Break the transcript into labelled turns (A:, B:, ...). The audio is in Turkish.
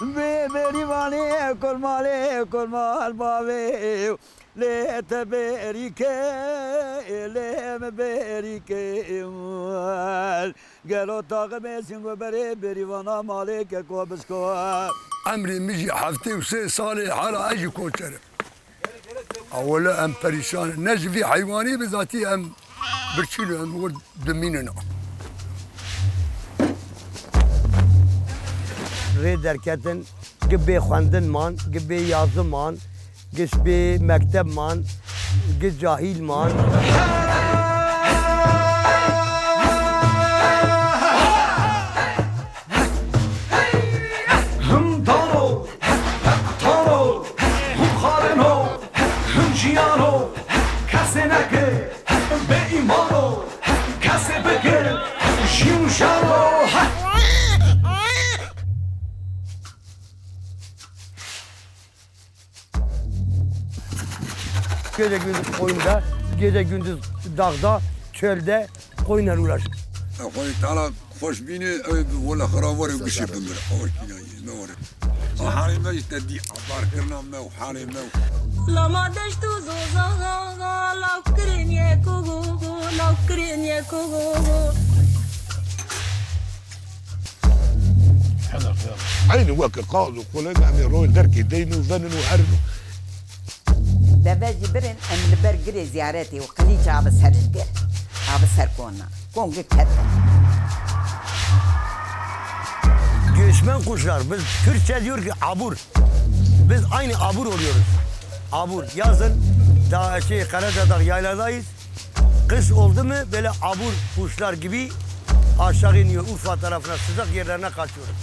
A: بيريواني كل مالي كل مال باوي ليه تبريكي ليه مبريكي قالوا طاقم سنگو بري بريوانا مالك كوبسكو
B: امری میجی هفته و سه سال حالا اجی کوچره أولا أم پریشان نه حیوانی به ذاتی أم برچیلو
C: أم ور دمینه نه ری درکتن گبه خواندن مان گبه یازم مان گش به
D: مکتب مان گش جاهیل مان. هم جیانو کسی نکه به ایمانو کسی بگه جیون شانو
C: Gece gündüz koyunda, gece gündüz dağda, çölde koyunla uğraşır.
B: خواهی تعالی خوش بینه ولا خرابوری بشه بمره خوش بینه نوره حالی ما یستدی عبار کرنا ما و حالی ما
E: Lama dashtu zozaga laukrinye kugugu laukrinye kugugu
F: عيني وقت قاضي وكل يعني روي دركي دينو وذنن وهرنو
G: دەبێت برن ئەم لەبەر گرێ زیارەتی و قەلی چابە سەرگە ئابە سەر کۆنا کۆنگە کەت
C: Göçmen kuşlar, biz Türkçe diyor ki abur. Biz aynı abur oluyoruz. Abur. Yazın daha şey Karadağ yayladayız. Kış oldu mu böyle abur kuşlar gibi aşağı iniyor Urfa tarafına sıcak yerlerine kaçıyoruz.